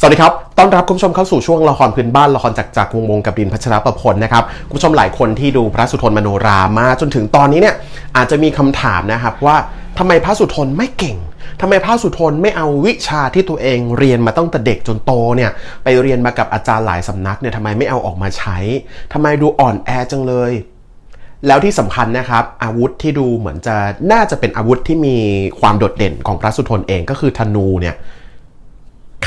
สวัสดีครับ ต้อนรับคุณผู้ชมเข้าสู่ช่วงละครพื้นบ้านละครจากจากวงวงกับดินพัชรประพลนะครับ คุณผู้ชมหลายคนที่ดูพระสุทนมโนรามาจนถึงตอนนี้เนี่ยอาจจะมีคำถามนะครับว่าทำไมพระสุทนไม่เก่งทำไมพระสุทนไม่เอาวิชาที่ตัวเองเรียนมาตั้งแต่เด็กจนโตเนี่ยไปเรียนมากับอาจารย์หลายสำนักเนี่ยทำไมไม่เอาออกมาใช้ทำไมดูอ่อนแอจังเลย แล้วที่สำคัญนะครับ อาวุธที่ดูเหมือนจะน่าจะเป็นอาวุธที่มีความโดดเด่นของพระสุทนเองก็คือธนูเนี่ย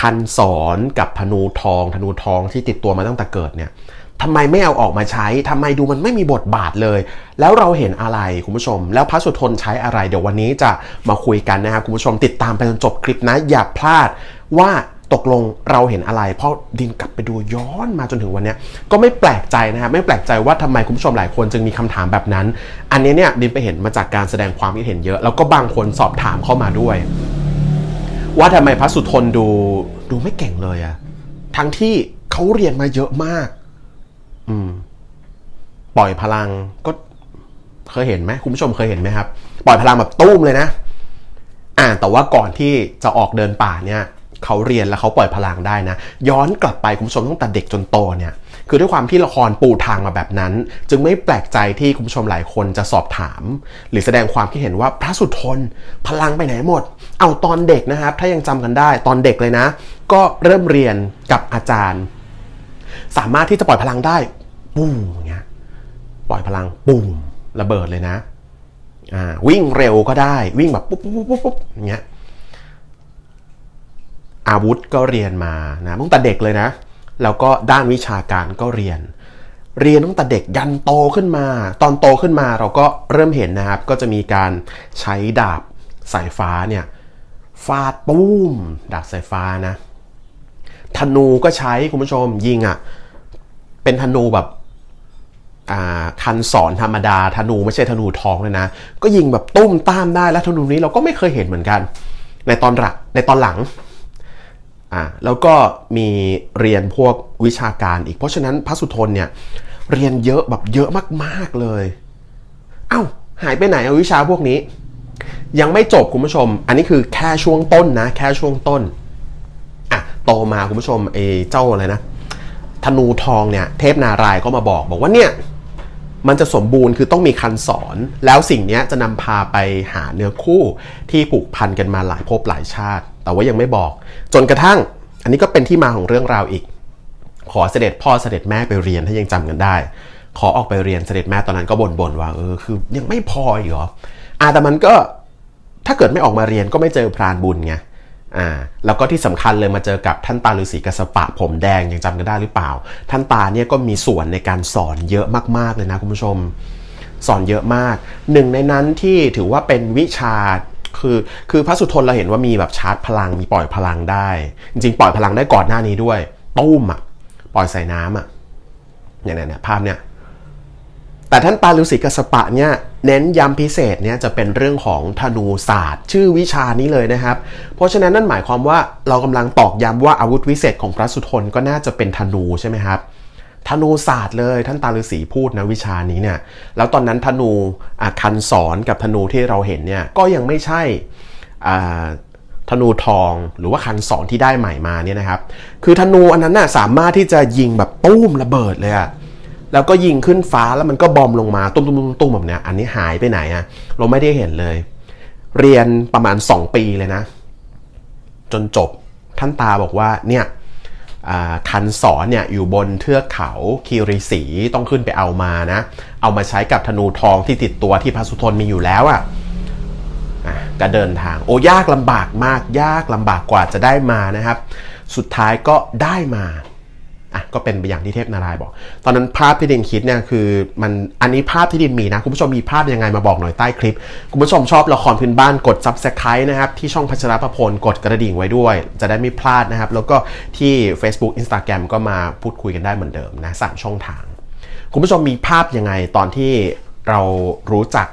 คันสอนกับธนูทอง ธนูทองที่ติดตัวมาตั้งแต่เกิดเนี่ยทำไมไม่เอาออกมาใช้ทำไมดูมันไม่มีบทบาทเลย แล้วเราเห็นอะไรคุณผู้ชม แล้วพระสุทนใช้อะไร เดี๋ยววันนี้จะมาคุยกันนะครับคุณผู้ชมติดตามไปจนจบคลิปนะ อย่าพลาดว่าตกลงเราเห็นอะไร เพราะดินกลับไปดูย้อนมาจนถึงวันนี้ก็ไม่แปลกใจนะครับไม่แปลกใจว่าทำไมคุณผู้ชมหลายคนจึงมีคำถามแบบนั้น อันนี้เนี่ยดินไปเห็นมาจากการแสดงความคิดเห็นเยอะ แล้วก็บางคนสอบถามเข้ามาด้วย ว่าทำไมพระสุทนดูดูไม่เก่งเลยอะทั้งที่เขาเรียนมาเยอะมาก อืม ปล่อยพลังก็เคยเห็นไหมคุณผู้ชมเคยเห็นไหมครับ ปล่อยพลังแบบตุ้มเลยนะ อ่าแต่ว่าก่อนที่จะออกเดินป่าเนี่ยเขาเรียนแล้วเขาปล่อยพลังได้นะ ย้อนกลับไปคุณผู้ชมตั้งแต่เด็กจนโตเนี่ย คือด้วยความที่ละครปูทางมาแบบนั้น จึงไม่แปลกใจที่คุณผู้ชมหลายคนจะสอบถาม หรือแสดงความคิดเห็นว่าพระสุทนพลังไปไหนหมด เอาตอนเด็กนะครับ ถ้ายังจำกันได้ตอนเด็กเลยนะ ก็เริ่มเรียนกับอาจารย์ สามารถที่จะปล่อยพลังได้ปุ้มอย่างเงี้ยปล่อยพลังปุ้มระเบิดเลยนะอ่าวิ่งเร็วก็ได้วิ่งแบบปุ๊บปุ๊บปุ๊บปุ๊บอย่างเงี้ยอาวุธก็เรียนมานะตั้งแต่เด็กเลยนะ แล้วก็ด้านวิชาการก็เรียน เรียนตั้งแต่เด็กยันโตขึ้นมา ตอนโตขึ้นมาเราก็เริ่มเห็นนะครับ ก็จะมีการใช้ดาบสายฟ้าเนี่ยฟาดปุ้ม ดาบสายฟ้านะ ธนูก็ใช้คุณผู้ชมยิงอะ่ะ เป็นธนูแบบอาคันสอนธรรมดาธนูไม่ใช่ธนูทองเลยนะ ก็ยิงแบบตุ้มตามได้แล้วธนูนี้เราก็ไม่เคยเห็นเหมือนกัน ในตอนหลังในตอนหลัง อ่าแล้วก็มีเรียนพวกวิชาการอีก เพราะฉะนั้นพระสุทนเนี่ยเรียนเยอะแบบเยอะมากๆเลยเอ้าหายไปไหนเอาวิชาพวกนี้ ยังไม่จบคุณผู้ชม อันนี้คือแค่ช่วงต้นนะ แค่ช่วงต้นอะโตมาคุณผู้ชมเอเจ้าอะไรนะธนูทองเนี่ยเทพนารายก็มาบอกบอกว่าเนี่ยมันจะสมบูรณ์คือต้องมีคันสอน แล้วสิ่งนี้จะนำพาไปหาเนื้อคู่ที่ผูกพันกันมาหลายภพหลายชาติ แต่ว่ายังไม่บอก จนกระทั่ง อันนี้ก็เป็นที่มาของเรื่องราวอีก ขอเสด็จพ่อเสด็จแม่ไปเรียนถ้ายังจำกันได้ ขอออกไปเรียนเสด็จแม่ตอนนั้นก็บ่นๆว่าเออคือยังไม่พออีกเหรออ่าแต่มันก็ถ้าเกิดไม่ออกมาเรียนก็ไม่เจอพรานบุญไงอ่าแล้วก็ที่สำคัญเลยมาเจอกับท่านตาฤาษีกสสปะผมแดงยังจำกันได้หรือเปล่า ท่านตาเนี่ยก็มีส่วนในการสอนเยอะมากๆเลยนะคุณผู้ชม สอนเยอะมาก หนึ่งในนั้นที่ถือว่าเป็นวิชา คือ คือพระสุทนเราเห็นว่ามีแบบชาร์จพลังมีปล่อยพลังได้ จริงๆ ปล่อยพลังได้ก่อนหน้านี้ด้วยตุ้มอะปล่อยใส่น้ำอะเนี่ยเนี่ยเนี่ยภาพเนี่ยแต่ท่านปาลุสิกสปะเนี่ยเน้นย้ำพิเศษเนี่ยจะเป็นเรื่องของธนูศาสตร์ ชื่อวิชานี้เลยนะครับ เพราะฉะนั้นนั่นหมายความว่าเรากำลังตอกย้ำว่าอาวุธวิเศษของพระสุทนก็น่าจะเป็นธนูใช่ไหมครับ ธนูศาสตร์เลยท่านตาฤาษีพูดนะวิชานี้เนี่ยแล้วตอนนั้นธนูคันสอนกับธนูที่เราเห็นเนี่ยก็ยังไม่ใช่ธนูทองหรือว่าคันสอนที่ได้ใหม่มาเนี่ยนะครับ คือธนูอันนั้นน่ะสามารถที่จะยิงแบบตุ้มระเบิดเลยอะแล้วก็ยิงขึ้นฟ้าแล้วมันก็บอมลงมาตุ้มตุ้มตุ้มตุ้มแบบเนี้ยอันนี้หายไปไหนอะเราไม่ได้เห็นเลย เรียนประมาณ 2 ปีเลยนะ จนจบท่านตาบอกว่าเนี่ย คันสอนเนี่ยอยู่บนเทือกเขาคีรีสีต้องขึ้นไปเอามานะ เอามาใช้กับธนูทองที่ติดตัวที่พระสุทนมีอยู่แล้วอะ่ะอะก็เดินทางโอ้ยากลำบากมากยากลำบากกว่าจะได้มานะครับ สุดท้ายก็ได้มา อะก็เป็นไปอย่างที่เทพนารายณ์บอก ตอนนั้นภาพที่ดินคิดเนี่ยคือมันอันนี้ภาพที่ดินมีนะ คุณผู้ชมมีภาพยังไงมาบอกหน่อยใต้คลิป คุณผู้ชมชอบละครพื้นบ้านกด subscribe นะครับ ที่ช่องพัชรประพลกดกระดิ่งไว้ด้วย จะได้ไม่พลาดนะครับ แล้วก็ที่ Facebook Instagram ก็มาพูดคุยกันได้เหมือนเดิมนะสามช่องทาง คุณผู้ชมมีภาพยังไงตอนที่เรารู้จัก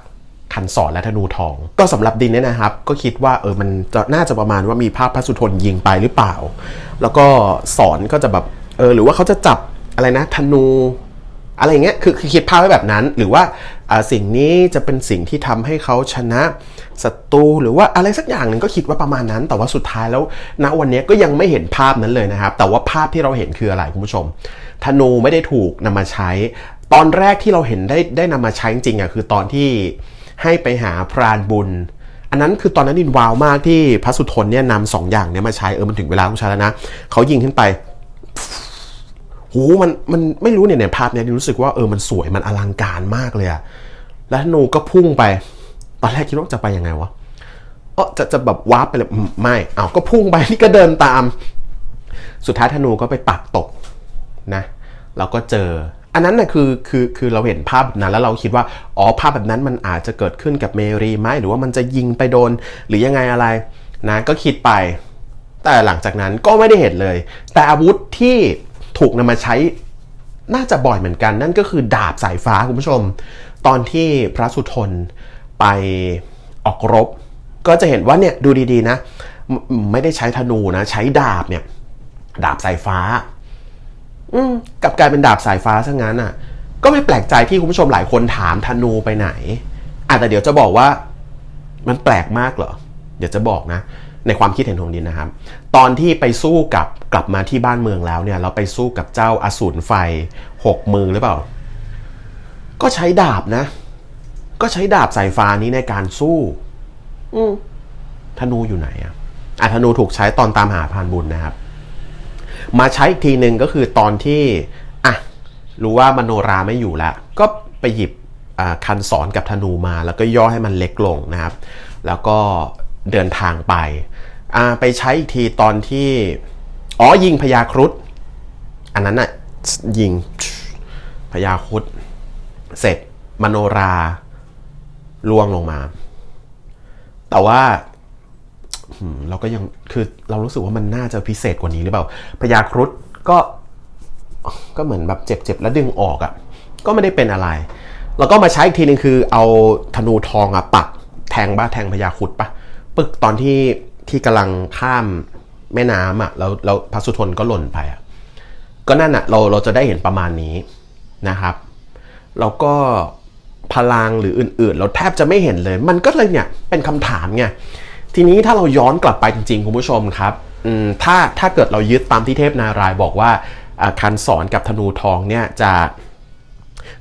คันสอนและธนูทอง ก็สำหรับดินเนี่ยนะครับ ก็คิดว่าเออมันจะน่าจะประมาณว่ามีภาพพระสุทนยิงไปหรือเปล่า แล้วก็สอนก็จะแบบ เออหรือว่าเขาจะจับอะไรนะธนู อะไรอย่างเงี้ยคือคือคิดภาพไว้แบบนั้น หรือว่าสิ่งนี้จะเป็นสิ่งที่ทำให้เขาชนะศัตรูหรือว่าอะไรสักอย่างหนึ่งก็คิดว่าประมาณนั้น แต่ว่าสุดท้ายแล้วณวันนี้ก็ยังไม่เห็นภาพนั้นเลยนะครับ แต่ว่าภาพที่เราเห็นคืออะไรคุณผู้ชม ธนูไม่ได้ถูกนำมาใช้ ตอนแรกที่เราเห็นได้ได้นำมาใช้จริงๆอะคือตอนที่ให้ไปหาพรานบุญอันนั้นคือตอนนั้นดินวาวมากที่พระสุทนเนี่ยนำสองอย่างเนี้ยมาใช้เออมันถึงเวลาต้องใช้แล้วนะเขายิงขึ้นไป หมันมันไม่รู้เนี่ยในภาพเนี้ยรู้สึกว่าเออมันสวยมันอลังการมากเลยอะแล้วธนูก็พุ่งไป ตอนแรกคิดว่าจะไปยังไงวะเออจะจะแบบวาร์ปไปเลยไม่เอาก็พุ่งไปนี่ก็เดินตาม สุดท้ายธนูก็ไปปักตกนะเราก็เจอ อันนั้นนะ่ะคือคือคือเราเห็นภาพแบบนั้นแล้วเราคิดว่าอ๋อภาพแบบนั้นมันอาจจะเกิดขึ้นกับเมรีไหมหรือว่ามันจะยิงไปโดนหรือยังไงอะไรนะก็คิดไป แต่หลังจากนั้นก็ไม่ได้เห็นเลย แต่อาวุธที่ ถูกนำมาใช้น่าจะบ่อยเหมือนกัน นั่นก็คือดาบสายฟ้าคุณผู้ชม ตอนที่พระสุทนไปออกรบ ก็จะเห็นว่าเนี่ยดูดีๆนะ ไม่ได้ใช้ธนูนะ ใช้ดาบเนี่ย ดาบสายฟ้า อืมกับกลายเป็นดาบสายฟ้าซะงั้นอะ ก็ไม่แปลกใจที่คุณผู้ชมหลายคนถามธนูไปไหนอะแต่เดี๋ยวจะบอกว่า มันแปลกมากเหรอ เดี๋ยวจะบอกนะ ในความคิดเห็นของดินนะครับ ตอนที่ไปสู้กับกลับมาที่บ้านเมืองแล้วเนี่ยเราไปสู้กับเจ้าอสูรไฟหกมือหรือเปล่า ก็ใช้ดาบนะ ก็ใช้ดาบสายฟ้านี้ในการสู้ อืมธนูอยู่ไหนอะอะธนูถูกใช้ตอนตามหาพรานบุญนะครับ มาใช้อีกทีหนึ่งก็คือตอนที่อะรู้ว่ามโนราไม่อยู่แล้ว ก็ไปหยิบอ่าคันสอนกับธนูมา แล้วก็ย่อให้มันเล็กลงนะครับ แล้วก็ เดินทางไปอ่าไปใช้อีกทีตอนที่อ๋อยิงพญาครุฑอันนั้นน่ะยิงพญาครุฑเสร็จมโนราล่วงลงมา แต่ว่าเราก็ยังคือเรารู้สึกว่ามันน่าจะพิเศษกว่านี้หรือเปล่าพญาครุฑก็ก็เหมือนแบบเจ็บๆแล้วดึงออกอะ่ะ ก็ไม่ได้เป็นอะไร แล้วก็มาใช้อีกทีนึงคือ เอาธนูทองอะปักแทงบ้าแทงพญาครุฑปะ ปึกตอนที่ที่กำลังข้ามแม่น้ำอะแล้วแล้วพระสุทนก็หล่นไปอะก็นั่นอะเราเราจะได้เห็นประมาณนี้นะครับ แล้วก็พลังหรืออื่นๆ เราแทบจะไม่เห็นเลย มันก็เลยเนี่ยเป็นคำถามไงทีนี้ถ้าเราย้อนกลับไปจริงๆคุณผู้ชมครับถ้าถ้าเกิดเรายึดตามที่เทพนารายบอกว่าอ่าคันสอนกับธนูทองเนี่ยจะ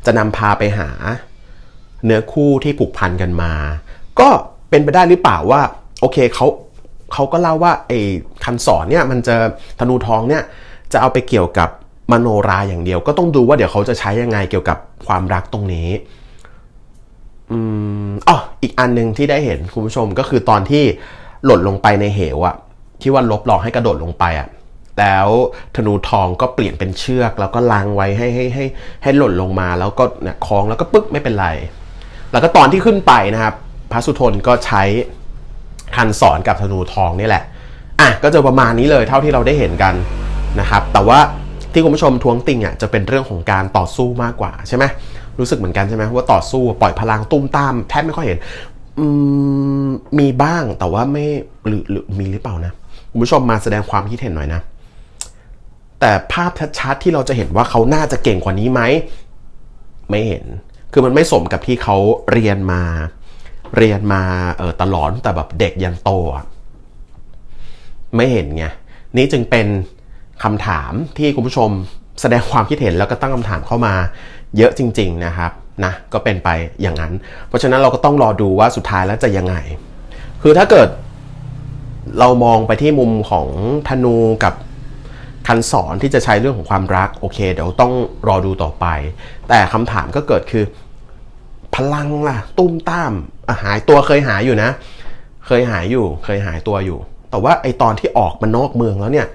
จะนำพาไปหาเนื้อคู่ที่ผูกพันกันมา ก็เป็นไปได้หรือเปล่าว่า เคเขาเขาก็เล่าว่าไอ้คันสอนเนี่ยมันจะธนูทองเนี่ยจะเอาไปเกี่ยวกับมโนราอย่างเดียว ก็ต้องดูว่าเดี๋ยวเขาจะใช้ยังไงเกี่ยวกับความรักตรงนี้อืมอ๋ออีกอันหนึ่งที่ได้เห็นคุณผู้ชมก็คือตอนที่หล่นลงไปในเหวอะที่ว่าลบหลอกให้กระโดดลงไปอะแล้วธนูทองก็เปลี่ยนเป็นเชือกแล้วก็ลางไว้ให้ให้ให้ให้หล่นลงมาแล้วก็เนี่ยคล้องแล้วก็ปึ๊กไม่เป็นไร แล้วก็ตอนที่ขึ้นไปนะครับพระสุทนก็ใช้ คันสอนกับธนูทองนี่แหละอะก็จะประมาณนี้เลยเท่าที่เราได้เห็นกันนะครับ แต่ว่าที่คุณผู้ชมทวงติงอะจะเป็นเรื่องของการต่อสู้มากกว่าใช่ไหมรู้สึกเหมือนกันใช่ไหมว่าต่อสู้ปล่อยพลังตุ้มตามแทบไม่ค่อยเห็นมมีบ้างแต่ว่าไม่หรือหรือมีหรือเปล่านะคุณผู้ชมมาแสดงความคิดเห็นหน่อยนะ แต่ภาพชัดๆที่เราจะเห็นว่าเขาน่าจะเก่งกว่านี้ไหมไม่เห็น คือมันไม่สมกับที่เขาเรียนมา เรียนมาเออตลอดแต่แบบเด็กยันโตอะไม่เห็นไงนี่จึงเป็นคำถามที่คุณผู้ชมแสดงความคิดเห็นแล้วก็ตั้งคำถามเข้ามาเยอะจริง ๆนะครับนะก็เป็นไปอย่างนั้น เพราะฉะนั้นเราก็ต้องรอดูว่าสุดท้ายแล้วจะยังไง คือถ้าเกิดเรามองไปที่มุมของธนูกับคันสอนที่จะใช้เรื่องของความรักโอเคเดี๋ยวต้องรอดูต่อไป แต่คำถามก็เกิดคือ พลังล่ะ ตุ้มตาม หายตัวเคยหายอยู่นะ เคยหายอยู่ เคยหายตัวอยู่ แต่ว่าไอตอนที่ออกมานอกเมืองแล้วเนี่ย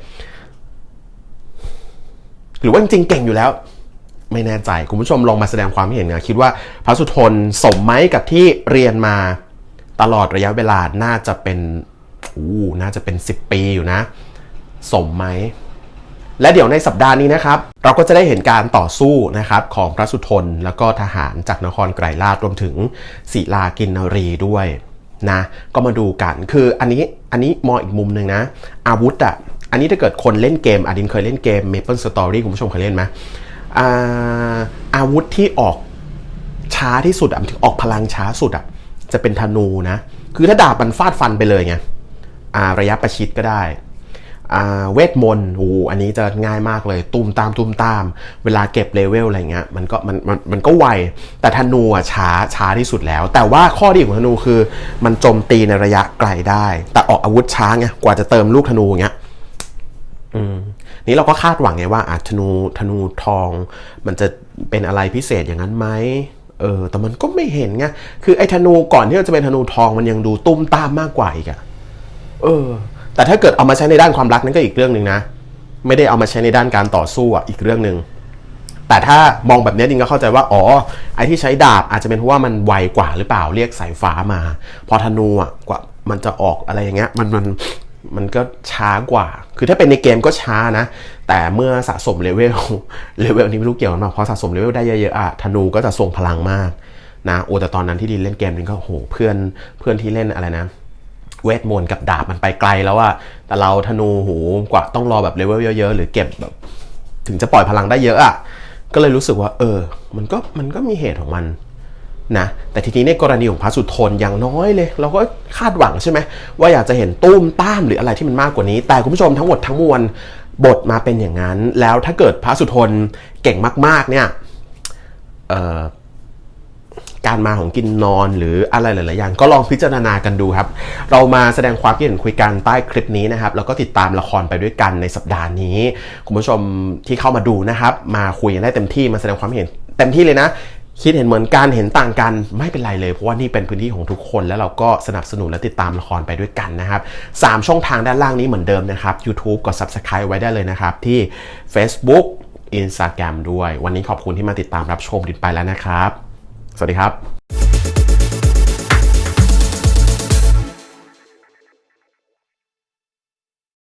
หรือว่าจริงๆเก่งอยู่แล้ว ไม่แน่ใจ คุณผู้ชมลองมาแสดงความเห็นนะคิดว่าพระสุทนสมไหมกับที่เรียนมาตลอดระยะเวลาน่าจะเป็นอู้น่าจะเป็น 10 ปีอยู่นะ สมไหม และเดี๋ยวในสัปดาห์นี้นะครับ เราก็จะได้เห็นการต่อสู้นะครับของพระสุทนแล้วก็ทหารจากนครไกรลาดรวมถึงศิลากินนรีด้วยนะก็มาดูกันคืออันนี้อันนี้มองอีกมุมหนึ่งนะ อาวุธอะอันนี้ถ้าเกิดคนเล่นเกมอดินเคยเล่นเกม Maple Story คุณผู้ชมเคยเล่นไหมอาอาวุธที่ออกช้าที่สุดอะถึงออกพลังช้าสุดอะจะเป็นธนูนะ คือถ้าดาบมันฟาดฟันไปเลยไงระยะประชิดก็ได้ เวทมนต์โอ้อันนี้จะง่ายมากเลยตูมตามตูมตาม เวลาเก็บเลเวลอะไรเงี้ยมันก็มันมันมันก็ไว แต่ธนูอะช้าช้าที่สุดแล้ว แต่ว่าข้อดีของธนูคือ มันโจมตีในระยะไกลได้ แต่ออกอาวุธช้าไงกว่าจะเติมลูกธนูเงี้ยอืมนี่เราก็คาดหวังไงว่าอาธนูธนูทอง มันจะเป็นอะไรพิเศษอย่างนั้นไหมเออ แต่มันก็ไม่เห็นไง คือไอ้ธนูก่อนที่เราจะเป็นธนูทองมันยังดูตุ้มตามมากกว่าอีกอะเออ แต่ถ้าเกิดเอามาใช้ในด้านความรักนั่นก็อีกเรื่องหนึ่งนะ ไม่ได้เอามาใช้ในด้านการต่อสู้อะอีกเรื่องหนึ่งแต่ถ้ามองแบบนี้จริงก็เข้าใจว่าอ๋อไอ้ที่ใช้ดาบอาจจะเป็นเพราะว่ามันไวกว่าหรือเปล่าเรียกสายฟ้ามา พอธนูอะกว่ามันจะออกอะไรอย่างเงี้ยมันมันมันก็ช้ากว่า คือถ้าเป็นในเกมก็ช้านะ แต่เมื่อสะสมเลเวล เลเวลนี้ไม่รู้เกี่ยวกันมาพอสะสมเลเวลได้เยอะๆอะธนูก็จะทรงพลังมากนะ โอ้แต่ตอนนั้นที่ดินเล่นเกมนี้ก็โห เพื่อนเพื่อนที่เล่นอะไรนะ เวทมนต์กับดาบมันไปไกลแล้วอะแต่เราธนูหูกว่าต้องรอแบบเลเวลเยอะๆ หรือเก็บแบบถึงจะปล่อยพลังได้เยอะอะก็เลยรู้สึกว่า เออ มันก็มันก็มีเหตุของมันนะแต่ทีนี้ในกรณีของพระสุทนอย่างน้อยเลย เราก็คาดหวังใช่ไหมว่าอยากจะเห็นตุ้มต้ามหรืออะไรที่มันมากกว่านี้ แต่คุณผู้ชมทั้งหมดทั้งมวลบทมาเป็นอย่างนั้น แล้วถ้าเกิดพระสุทนเก่งมากๆเนี่ยเอ่อ การมาของกินนอนหรืออะไรหลาย ๆ อย่าง ก็ลองพิจารณากันดูครับ เรามาแสดงความคิดเห็นคุยกันใต้คลิปนี้นะครับ แล้วก็ติดตามละครไปด้วยกันในสัปดาห์นี้ คุณผู้ชมที่เข้ามาดูนะครับ มาคุยกันได้เต็มที่มาแสดงความคิดเห็นเต็มที่เลยนะคิดเห็นเหมือนกันเห็นต่างกันไม่เป็นไรเลยเพราะว่านี่เป็นพื้นที่ของทุกคนแล้วเราก็สนับสนุนและติดตามละครไปด้วยกันนะครับสามช่องทางด้านล่างนี้เหมือนเดิมนะครับ YouTube กด Subscribe ไว้ได้เลยนะครับที่ Facebook Instagram ด้วย วันนี้ขอบคุณที่มาติดตามรับชมดินไปแล้วนะครับ สวัสดีครับ